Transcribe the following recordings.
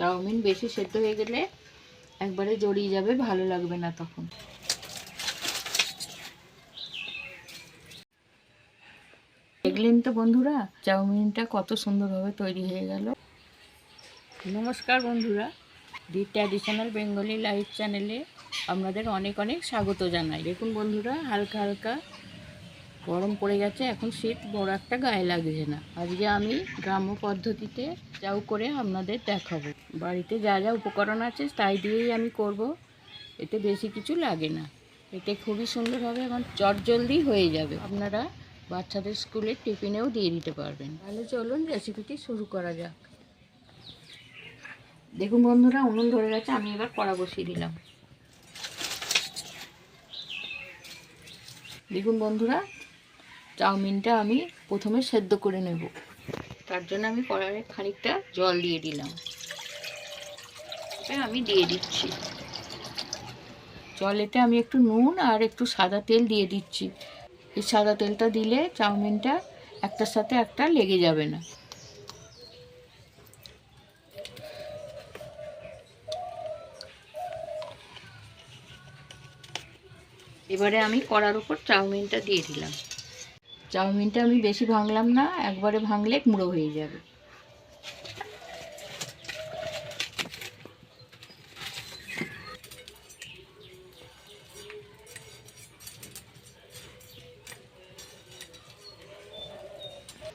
Chowmein বেশি সেদ্ধ হয়ে গেলে একবারে জড়িয়ে যাবে, ভালো লাগবে না তখন। দেখলেন তো বন্ধুরা, চাউমিনটা কত সুন্দরভাবে তৈরি হয়ে গেল। নমস্কার বন্ধুরা, দি ট্র্যাডিশনাল বেঙ্গলি লাইফ চ্যানেলে আপনাদের অনেক অনেক স্বাগত জানাই। দেখুন বন্ধুরা, হালকা হালকা গরম পড়ে গেছে, এখন শীত বড় একটা গায়ে লাগছে না। আজকে আমি গ্রাম্য পদ্ধতিতে চাউ করে আপনাদের দেখাবো। বাড়িতে যা যা উপকরণ আছে, তাই দিয়েই আমি করব। এতে বেশি কিছু লাগে না। এতে খুবই সুন্দর হবে এবং চটজলদি হয়ে যাবে। আপনারা বাচ্চাদের স্কুলে টিফিনেও দিয়ে দিতে পারবেন। তাহলে চলুন রেসিপিটি শুরু করা যাক। দেখুন বন্ধুরা, উনুন ধরে গেছে, আমি এবার কড়া বসিয়ে দিলাম। দেখুন বন্ধুরা চাউমিনটা আমি প্রথমে সেদ্ধ করে নেব। তার জন্য আমি কড়াইয়ে খানিকটা জল দিয়ে দিলাম। আমি দিয়ে দিচ্ছি। জলেতে আমি একটু নুন আর একটু সাদা তেল দিয়ে দিচ্ছি। এই সাদা তেলটা দিলে চাউমিনটা একটার সাথে একটা লেগে যাবে না। এবারে আমি কড়ার উপর চাউমিনটা দিয়ে দিলাম। চাউমিনটা আমি বেশি ভাঙলাম না, একবারে ভাঙলে মুড়ো হয়ে যাবে।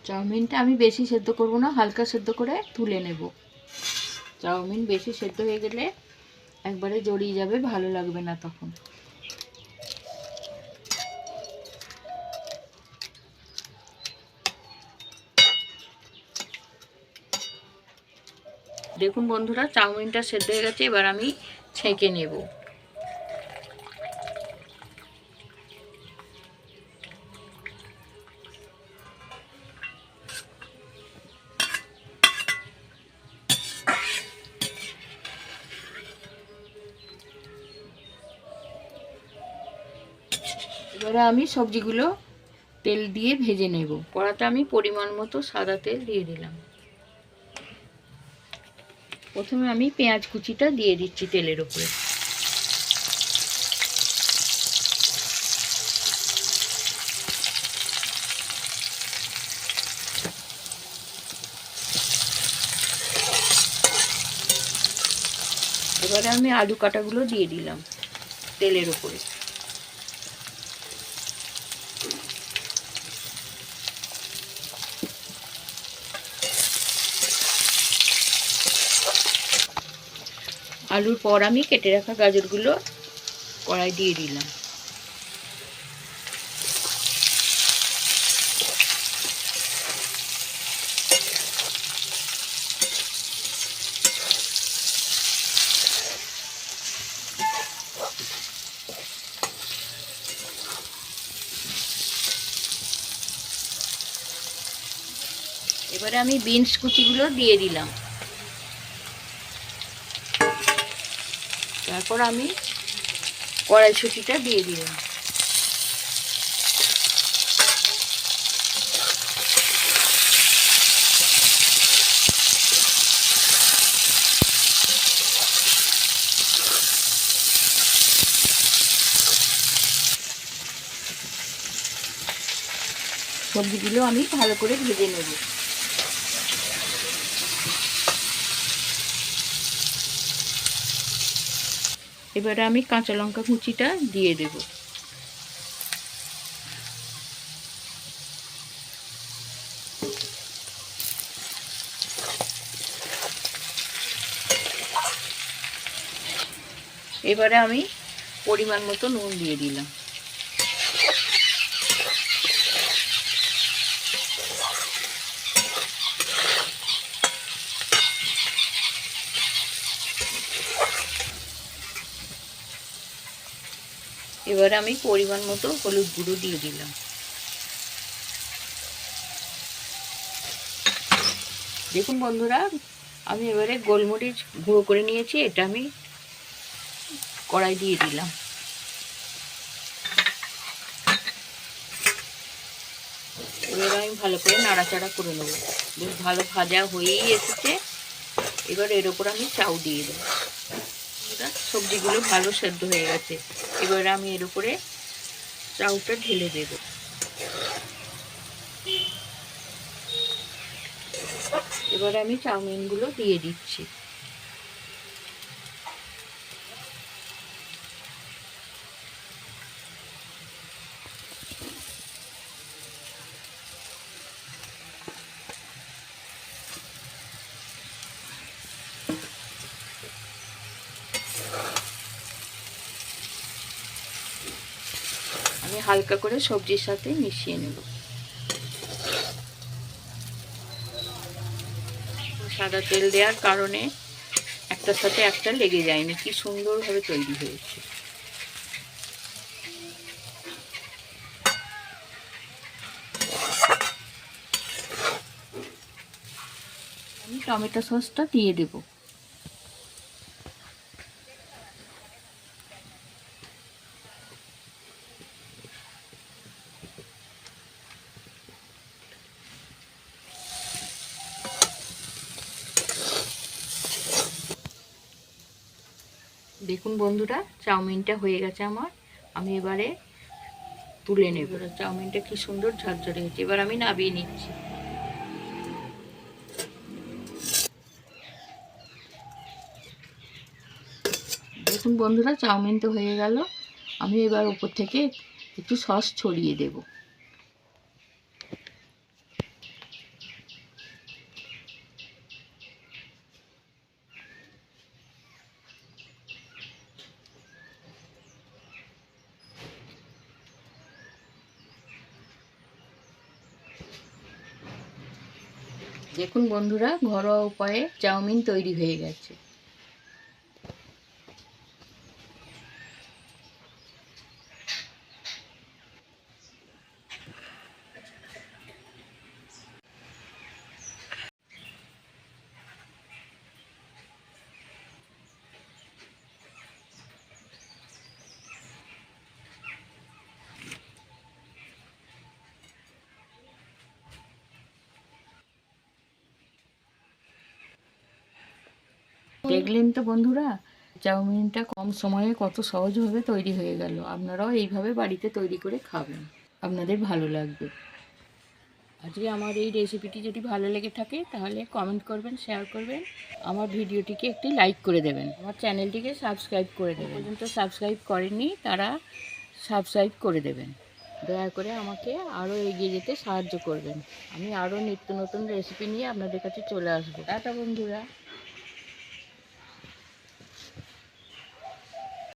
চাউমিনটা আমি বেশি সেদ্ধ করব না, হালকা সেদ্ধ করে তুলে নেব। চাউমিন বেশি সেদ্ধ হয়ে গেলে একবারে জড়িয়ে যাবে, ভালো লাগবে না তখন। দেখুন বন্ধুরা, চাউমিনটা সেদ্ধ হয়ে গেছে, এবার আমি ছেঁকে নেব। এবারে আমি সবজিগুলো তেল দিয়ে ভেজে নেব। কড়াতে আমি পরিমাণ মতো সাদা তেল দিয়ে দিলাম। প্রথমে আমি পেঁয়াজ কুচিটা দিয়ে দিচ্ছি তেলের উপরে। এবারে আমি আলু কাটাগুলো দিয়ে দিলাম তেলের উপরে। আলুর পর আমি কেটে রাখা গাজরগুলো কড়াই দিয়ে দিলাম। এবারে আমি বিনস কুচিগুলো দিয়ে দিলাম। তারপর আমি কড়াইশুটিটা দিয়ে দিলাম। সবজিগুলো আমি ভালো করে ভেজে নেব। এবারে আমি কাঁচা লঙ্কা কুচিটা দিয়ে দেব। এবারে আমি পরিমাণ মতো নুন দিয়ে দিলাম। এবারে আমি পরিমাণ মতো হলুদ গুঁড়ো দিয়ে দিলাম। দেখুন বন্ধুরা, আমি এবারে গোলমরিচ গুঁড়ো করে নিয়েছি, এটা আমি কড়াই দিয়ে দিলাম। এবার আমি ভালো করে নাড়াচাড়া করে নেব। বেশ ভালো ভাজা হয়েই এসেছে। এবার এর ওপর আমি চাউ দিয়ে দেবো। সবজিগুলো ভালো সেদ্ধ হয়ে গেছে। এবার আমি এর উপরে চাউটা ঢেলে দেব। এবার আমি চাউমিনগুলো দিয়ে দিচ্ছি। আমি হালকা করে সবজির সাথে মিশিয়ে নেব। সাদা তেল দেওয়ার কারণে একটার সাথে একটা লেগে যায়নি। কি সুন্দরভাবে তৈরি হয়েছে। আমি টমেটো সসটা দিয়ে দেবো। দেখুন বন্ধুরা, চাউমিনটা হয়ে গেছে আমার। আমি এবারে তুলে নেব। চাউমিনটা কি সুন্দর ঝরঝরে হয়েছে। এবার আমি নাবিয়ে নিচ্ছি। দেখুন বন্ধুরা, চাউমিন তো হয়ে গেল। আমি এবার উপর থেকে একটু সস ছড়িয়ে দেবো। দেখুন বন্ধুরা ঘরোয়া উপায়ে চাউমিন তৈরি হয়ে গেছে। দেখলেন তো বন্ধুরা? চাউমিনটা কম সময়ে কত সহজভাবে তৈরি হয়ে গেল। আপনারাও এইভাবে বাড়িতে তৈরি করে খাবেন। আপনাদের ভালো লাগবে। আজকে আমার এই রেসিপিটি যদি ভালো লেগে থাকে, তাহলে কমেন্ট করবেন শেয়ার করবেন। আমার ভিডিওটিকে একটি লাইক করে দেবেন। আমার চ্যানেলটিকে সাবস্ক্রাইব করে দেবেন। পর্যন্ত সাবস্ক্রাইব করেননি, তারা সাবস্ক্রাইব করে দেবেন। দয়া করে আমাকে আরও এগিয়ে যেতে সাহায্য করবেন। আমি আরও নিত্য নতুন রেসিপি নিয়ে আপনাদের কাছে চলে আসব। টাটা বন্ধুরা।